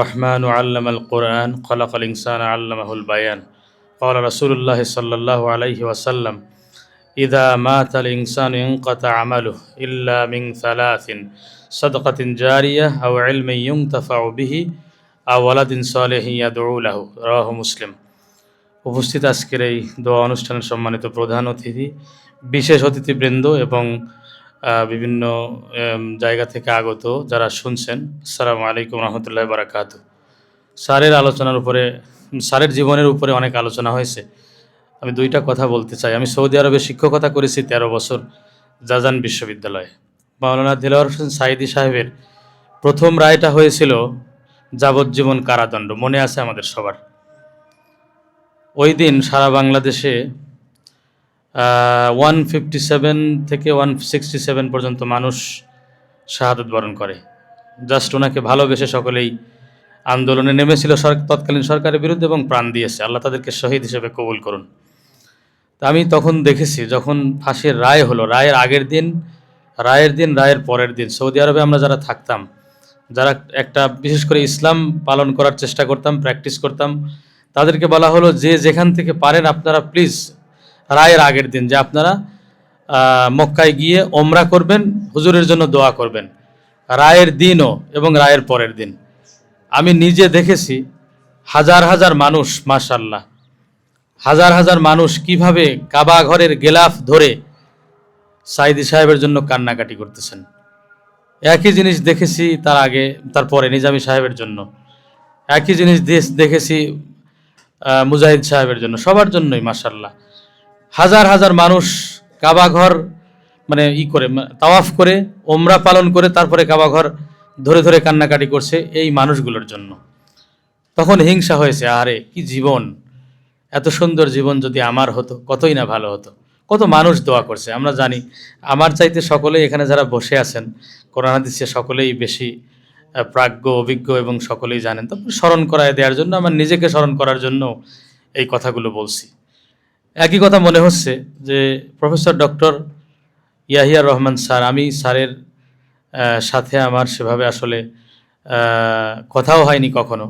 الرحمن علم القرآن خلق الإنسان علمه البيان قال رسول الله صلى الله عليه وسلم إذا مات الإنسان انقطع عمله إلا من ثلاث صدقة جارية أو علم ينتفع به أو ولد صالح يدعو له رواه مسلم উপস্থিত আজকের এই দোয়া অনুষ্ঠানের সম্মানিত প্রধান অতিথি বিশেষ অতিথিবৃন্দ এবং আহ, বিভিন্ন জায়গা থেকে আগত যারা শুনছেন, আসসালামু আলাইকুম রহমতুল্লাহ বারাকাত। স্যারের আলোচনার উপরে, স্যারের জীবনের উপরে অনেক আলোচনা হয়েছে। আমি দুইটা কথা বলতে চাই। আমি সৌদি আরবে শিক্ষকতা করেছি তেরো বছর জাজান বিশ্ববিদ্যালয়ে। মাওলানা দিলওয়ার হোসেন সাইদি সাহেবের প্রথম রায়টা হয়েছিল যাবজ্জীবন কারাদণ্ড। মনে আছে আমাদের সবার? ওই দিন সারা বাংলাদেশে ওয়ান ফিফটি সেভেন থেকে ওয়ান সিক্সটি সেভেন পর্যন্ত মানুষ শাহাদত বরণ করে। জাস্ট ওনাকে ভালোবেসে সকলেই আন্দোলনে নেমেছিল তৎকালীন সরকারের বিরুদ্ধে এবং প্রাণ দিয়েছে। আল্লাহ তাদেরকে শহীদ হিসেবে কবুল করুন। তা আমি তখন দেখেছি, যখন ফাঁসির রায় হলো, রায়ের আগের দিন, রায়ের দিন, রায়ের পরের দিন, সৌদি আরবে আমরা যারা থাকতাম, যারা একটা বিশেষ করে ইসলাম পালন করার চেষ্টা করতাম, প্র্যাকটিস করতাম, তাদেরকে বলা হলো যে যেখান থেকে পারেন আপনারা প্লিজ রায়ের আগের দিন যে আপনারা মক্কায় গিয়ে ওমরা করবেন, হুজুরের জন্য দোয়া করবেন। রায়ের দিনও এবং রায়ের পরের দিন। আমি নিজে দেখেছি, হাজার হাজার মানুষ মাশাল্লাহ হাজার হাজার মানুষ কীভাবে কাবা ঘরের গেলাফ ধরে সাইদি সাহেবের জন্য কান্নাকাটি করতেছেন। একই জিনিস দেখেছি তার আগে তারপরে নিজামি সাহেবের জন্য। একই জিনিস দেখেছি মুজাহিদ সাহেবের জন্য। সবার জন্যই মাসাল্লাহ হাজার হাজার মানুষ কাবা ঘর মানে ই করে তাওয়াফ করে ওমরা পালন করে তারপরে কাবা ঘর ধরে ধরে কান্নাকাটি করছে এই মানুষগুলোর জন্য। তখন হিংসা হয়েছে, আরে কি জীবন? এত সুন্দর জীবন যদি আমার হতো, কতই না ভালো হতো। কত মানুষ দোয়া করছে, আমরা জানি। আমার চাইতে সকলেই এখানে যারা বসে আছেন, কোরআন হাদিসে সকলেই বেশি প্রাজ্ঞ, অভিজ্ঞ এবং সকলেই জানেন। তো স্মরণ করায় দেওয়ার জন্য, আমার নিজেকে স্মরণ করার জন্য এই কথাগুলো বলছি। একই কথা মনে হচ্ছে যে professor doctor Yahia Rahman sir, আমি স্যারের সাথে আমার সেভাবে আসলে কথাও হয়নি কখনো।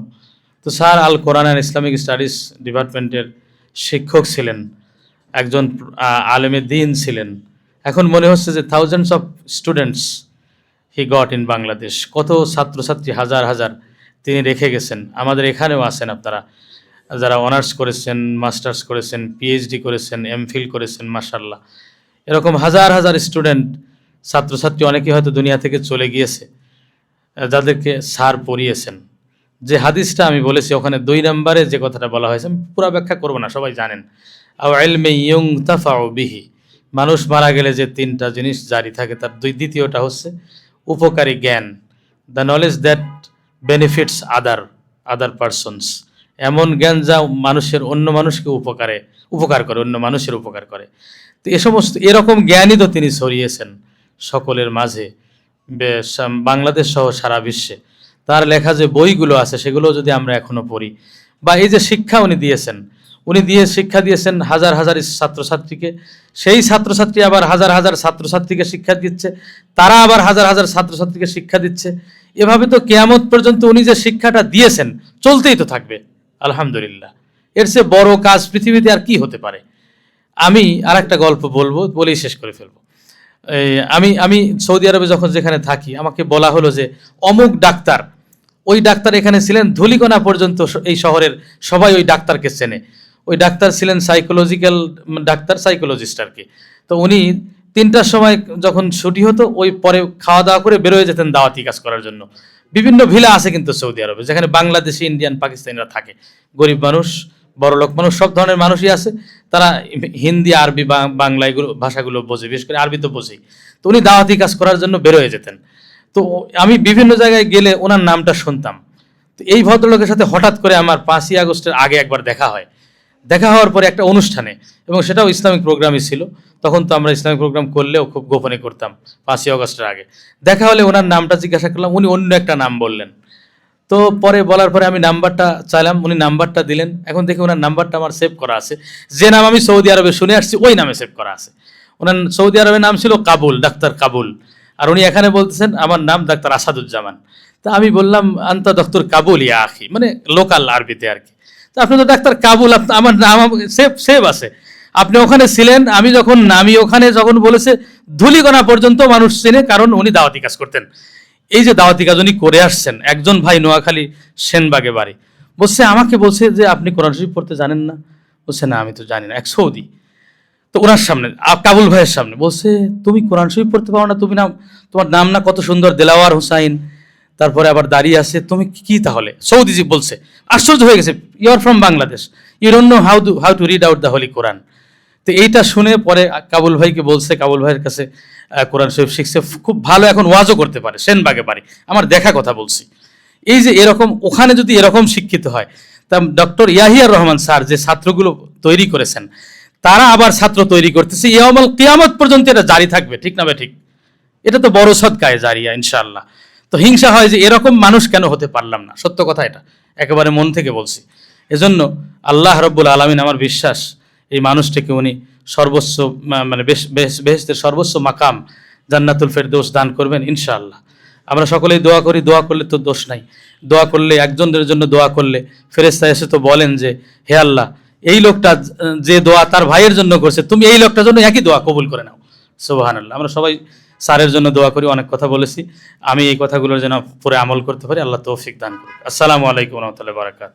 তো sir, Al Quran and Islamic studies ডিপার্টমেন্টের শিক্ষক ছিলেন, একজন আলেমে দিন ছিলেন। এখন মনে হচ্ছে যে thousands of students he got in Bangladesh কত ছাত্রছাত্রী, হাজার হাজার তিনি রেখে গেছেন। আমাদের এখানেও আছেন আপনারা। যারা অনার্স করেছেন মাস্টার্স করেছেন পিএইচডি করেছেন এমফিল করেছেন মাসাল্লাহ এরকম হাজার হাজার স্টুডেন্ট ছাত্রছাত্রী অনেকে হয়তো দুনিয়া থেকে চলে গিয়েছে যাদেরকে সার পড়িয়েছেন। যে হাদিসটা আমি বলেছি, ওখানে দুই নম্বরে যে কথাটা বলা হয়েছে, আমি পুরো ব্যাখ্যা করব না, সবাই জানেন। আও এলমে ইয়ং তাফাও বিহি, মানুষ মারা গেলে যে তিনটা জিনিস জারি থাকে, তার দুই দ্বিতীয়টা হচ্ছে উপকারী জ্ঞান the knowledge that benefits other other persons এমন জ্ঞান যা মানুষের অন্য মানুষকে উপকারে, উপকার করে, অন্য মানুষের উপকার করে। তো এ সমস্ত, এরকম জ্ঞানই তো তিনি ছড়িয়েছেন সকলের মাঝে। বাংলাদেশ সহ সারা বিশ্বে। তার লেখা যে বইগুলো আছে সেগুলো যদি আমরা এখনও পড়ি। বা এই যে শিক্ষা উনি দিয়েছেন, উনি দিয়ে শিক্ষা দিয়েছেন হাজার হাজার ছাত্রছাত্রীকে। সেই ছাত্রছাত্রী আবার হাজার হাজার ছাত্রছাত্রীকে শিক্ষা দিচ্ছে, তারা আবার হাজার হাজার ছাত্রছাত্রীকে শিক্ষা দিচ্ছে। এভাবে তো কেয়ামত পর্যন্ত উনি যে শিক্ষাটা দিয়েছেন, চলতেই তো থাকবে। আলহামদুলিল্লাহ। এর চেয়ে বড় কাজ পৃথিবীতে আর কি হতে পারে? আমি আর একটা গল্প বলব, বলেই শেষ করে ফেলব। আমি আমি সৌদি আরবে যখন যেখানে থাকি, আমাকে বলা হলো যে, অমুক ডাক্তার, ওই ডাক্তার এখানে ছিলেন ধুলিকোনা পর্যন্ত এই শহরের সবাই ওই ডাক্তারকে চেনে। ওই ডাক্তার ছিলেন সাইকোলজিক্যাল ডাক্তার সাইকোলজিস্ট আর কি। তো উনি তিনটার সময় যখন ছুটি হতো, ওই পরে খাওয়া দাওয়া করে বেরোয় যেতেন দাওয়াতি কাজ করার জন্য। বিভিন্ন ভিলা আছে কিন্তু সৌদি আরবে, যেখানে বাংলাদেশি ইন্ডিয়ান পাকিস্তানিরা থাকে। গরিব মানুষ বড়লোক মানুষ, সব ধরনের মানুষই আছে। তারা হিন্দি, আরবি বাংলা এগুলো ভাষাগুলো বোঝে, বিশেষ করে আরবি তো বোঝেই। তো উনি দাওয়াতি কাজ করার জন্য বেরোয় যেতেন। তো আমি বিভিন্ন জায়গায় গেলে ওনার নামটা শুনতাম। তো এই ভদ্রলোকের সাথে হঠাৎ করে আমার পাঁচই আগস্টের আগে একবার দেখা হয়। দেখা হওয়ার পরে একটা অনুষ্ঠানে এবং সেটাও ইসলামিক প্রোগ্রামই ছিল। তখন তো আমরা ইসলামিক প্রোগ্রাম করলেও খুব গোপনে করতাম, পাঁচই অগস্টের আগে। দেখা হলে ওনার নামটা জিজ্ঞাসা করলাম, উনি অন্য একটা নাম বললেন। তো পরে বলার পরে আমি নাম্বারটা চাইলাম, উনি নাম্বারটা দিলেন। এখন দেখি ওনার নাম্বারটা আমার সেভ করা আছে। যে নাম আমি সৌদি আরবে শুনে আসছি, ওই নামে সেভ করা আছে। ওনার সৌদি আরবের নাম ছিল কাবুল, ডাক্তার কাবুল। আর উনি এখানে বলতেছেন, আমার নাম ডাক্তার আসাদুজ্জামান। তা আমি বললাম, আন্তা ডক্টর কাবুল ইয়া আখি। মানে লোকাল আরবিতে আর কি। তা আপনি তো ডাক্তার কাবুল আমার নাম সেভ সেভ আছে। আপনি ওখানে ছিলেন, আমি যখন নামি ওখানে, যখন বলেছে ধুলিগণা পর্যন্ত মানুষ চেনে, কারণ উনি দাওয়াতি কাজ করতেন। এই যে দাওয়াতি কাজ উনি করে আসছেন, একজন ভাই নোয়াখালী সেনবাগে বাড়ি। বলছে, আমাকে বলছে যে, আপনি কোরআন শরীফ পড়তে জানেন না? বলছে, না, আমি তো জানি না, এক সৌদি। তো ওনার সামনে কাবুল ভাইয়ের সামনে বলছে, তুমি কোরআন শরীফ পড়তে পারো না, তুমি নাম তোমার নাম না কত সুন্দর, দেলাওয়ার হুসাইন। তারপরে আবার দাঁড়িয়ে আছে, তুমি কি তাহলে? সৌদিজি বলছে, আশ্চর্য হয়ে গেছে you are from Bangladesh you don't know how to how to read out the holy Quran তো এইটা শুনে পরে কাবুল ভাইকে বলছে, কাবুল ভাইয়ের কাছে কোরআন শরীফ শিখছে খুব ভালো এখন ওয়াজও করতে পারে, সেনবাগে পারে। আমার দেখা কথা বলছি। এই যে এরকম, ওখানে যদি এরকম শিক্ষিত হয়, তা ডক্টর ইয়াহিয়ার রহমান স্যার যে ছাত্রগুলো তৈরি করেছেন, তারা আবার ছাত্র তৈরি করতেছে ইয়ামাল কিয়ামত পর্যন্ত এটা জারি থাকবে, ঠিক না ঠিক? এটা তো বড় সৎকায় জারিয়া ইনশাল্লাহ তো হিংসা হয় যে এরকম মানুষ কেন হতে পারলাম না? সত্য কথা এটা, একেবারে মন থেকে বলছি। এজন্য আল্লাহ রব্বুল আলমিন আমার বিশ্বাস এই মানুষটিকে উনি সর্বোচ্চ মানে বেহেস্তের সর্বোচ্চ মাকাম জান্নাতুল ফেরদৌস দান করবেন ইনশাআল্লাহ। আমরা সকলেই দোয়া করি, দোয়া করলে তো দোষ নাই। দোয়া করলে একজনের জন্য দোয়া করলে ফেরেস্তা এসে তো বলেন যে, হে আল্লাহ, এই লোকটা যে দোয়া তার ভাইয়ের জন্য করছে, তুমি এই লোকটার জন্য একই দোয়া কবুল করে নাও। সোবাহান আল্লাহ আমরা সবাই স্যারের জন্য দোয়া করি, অনেক কথা বলেছি। আমি এই কথাগুলোর যেন পরে আমল করতে পারি, আল্লাহ তৌফিক দান করুক। আসসালামু আলাইকুম রহমতুল্লাহ বারাকাত